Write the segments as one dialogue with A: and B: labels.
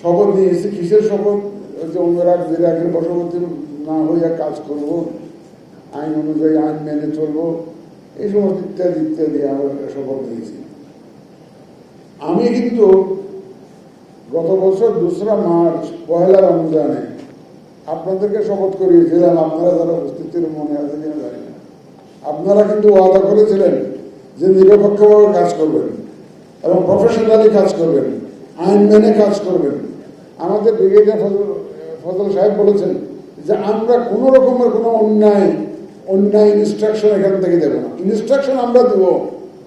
A: শপথ নিয়েছি কিসের শপথ যে অন্যরা বিরাগের বশবর্তী না হইয়া কাজ করব, আইন অনুযায়ী আইন মেনে চলবো, এই সমস্ত ইত্যাদি ইত্যাদি আমরা শপথ নিয়েছি আমি কিন্তু গত বছর দোসরা মার্চ পয়লা রমজানে আপনাদেরকে শপথ করিয়েছিলাম, আপনারা যারা উপস্থিত ছিলেন মনে আছে কিনা জানি না। আপনারা কিন্তু ওয়াদা করেছিলেন যে নিরপেক্ষভাবে কাজ করবেন এবং প্রফেশনালি কাজ করবেন। আইন মেনে কাজ করবেন। আমাদের ব্রিগেডিয়ার ফজল ফজল সাহেব বলেছেন যে আমরা কোনো রকমের কোনো অন্যায় অন্যায় ইনস্ট্রাকশন এখান থেকে দেব না। ইনস্ট্রাকশন আমরা দেব,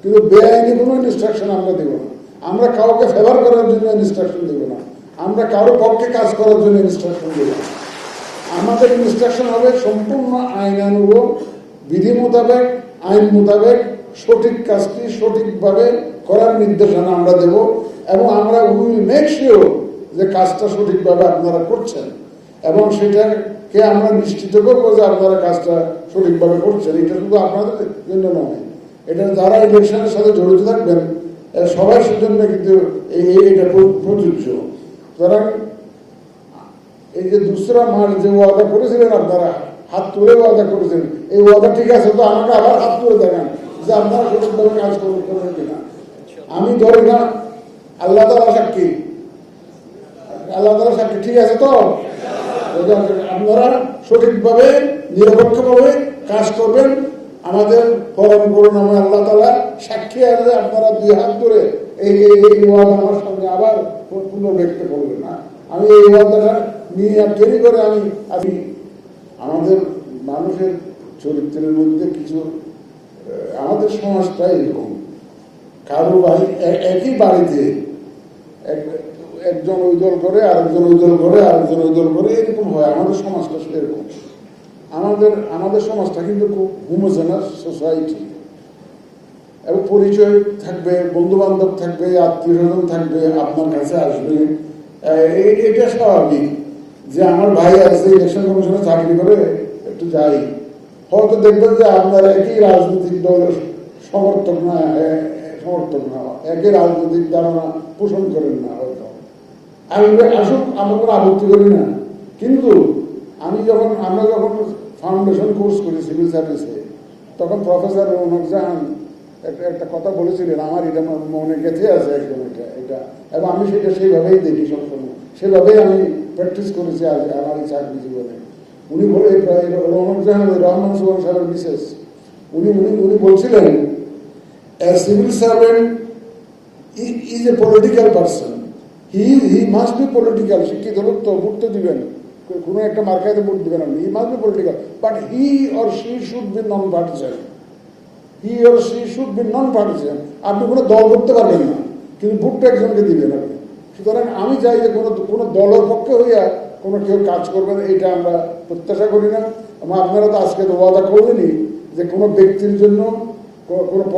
A: কিন্তু বেআইনি কোনো ইনস্ট্রাকশন আমরা দেব না। আমরা কাউকে ফেভার করার জন্য ইনস্ট্রাকশন দেব না। আমরা কারও পক্ষে কাজ করার জন্য ইনস্ট্রাকশন দেব না। আমাদের ইনস্ট্রাকশন হবে সম্পূর্ণ আইনানুগ বিধি মোতাবেক, আইন মোতাবেক, সঠিক কাজটি সঠিকভাবে করার নির্দেশনা আমরা দেব এবং আমরা উইল মেক শিওর যে কাজটা সঠিকভাবে আপনারা করছেন এবং সেটাকে আমরা নিশ্চিত করব যে আপনারা কাজটা সঠিকভাবে করছেন। এটা শুধু আপনাদের জন্য নয়, এটা যারা ইলেকশনের সাথে জড়িত থাকবেন সবাই জন্য কিন্তু এটা প্র- প্রযোজ্য। সুতরাং এই যে দুসরা মাস যে ওয়াদা করেছিলেন আপনারা, হাত তুলে ওয়াদা করেছেন, এই ওয়াদা ঠিক আছে, তো আমাকে আবার হাত তুলে দেখান যে আপনারা সঠিকভাবে কাজ করবেন কিনা। আমি ধরি না, আল্লাহ তালা সাক্ষী। আল্লাহ তালা সাক্ষী ঠিক আছে তো? আপনারা সঠিকভাবে, নিরপেক্ষভাবে কাজ করবেন। আমাদের পরম করুণাময় আল্লাহ তালা সাক্ষী আছে, আপনারা দুই হাত ধরে এই এই আমার সঙ্গে আবার পুনর্ব্যক্ত করবেন না। আমি এই ওয়াদাটা নিয়ে তৈরি করে আমি আমি আমাদের মানুষের চরিত্রের মধ্যে কিছু আমাদের সমাজটা এরকম। কারও বাড়ি একই বাড়িতে একজন দল করে, আরেকজন দল করে, আরেকজন দল করে, এরকম হয়। আমাদের সমাজটা এরকম। আমাদের আমাদের সমাজটা কিন্তু খুব হোমোজেনাস সোসাইটি এবং পরিচয় থাকবে বন্ধু বান্ধব থাকবে আত্মীয় স্বজন থাকবে, আপনার কাছে আসবে। এটা স্বাভাবিক যে আমার ভাই আছে ইলেকশন কমিশনে চাকরি করে, একটু যাই। হয়তো দেখবেন যে আপনার একই রাজনৈতিক দলের সমর্থক না সমর্থক না একই রাজনৈতিক ধারণা পোষণ করেন না হয়তো। আমি আসুক, আমরা কোনো আপত্তি করি না। কিন্তু আমি যখন, আমরা যখন ফাউন্ডেশন কোর্স করি সিভিল সার্ভিসে তখন প্রফেসর রৌনক জাহান একটা একটা কথা বলেছিলেন, আমার এটা মনে গেঁথে আছে একদম এটা এটা। এবং আমি সেটা সেইভাবেই দেখি সবসময়। সেভাবেই আমি প্র্যাকটিস করেছি আজ আমার এই চাকরি জীবনে। উনি বলে রৌনক জাহান, রহমান সুবান সাহেবের বিশেষ উনি উনি উনি বলছিলেন civil servant is a political person he he must be political শিক্ষিত লোক তো ভোট তো দিবেন কোনো একটা মার্কাতে ভোট দিবেন আপনি he must be political but he or she should be non partisan he or she should be non partisan আপনি কোনো দল করতে পারবেন না কিন্তু ভোটটা একজনকে দিবেন আপনি সুতরাং আমি চাই যে কোনো কোনো দলের পক্ষে হইয়া কোনো কেউ কাজ করবেন এটা আমরা প্রত্যাশা করি না এবং আপনারা তো আজকে তো ওয়াদা করবেনই যে কোনো ব্যক্তির জন্য কোনো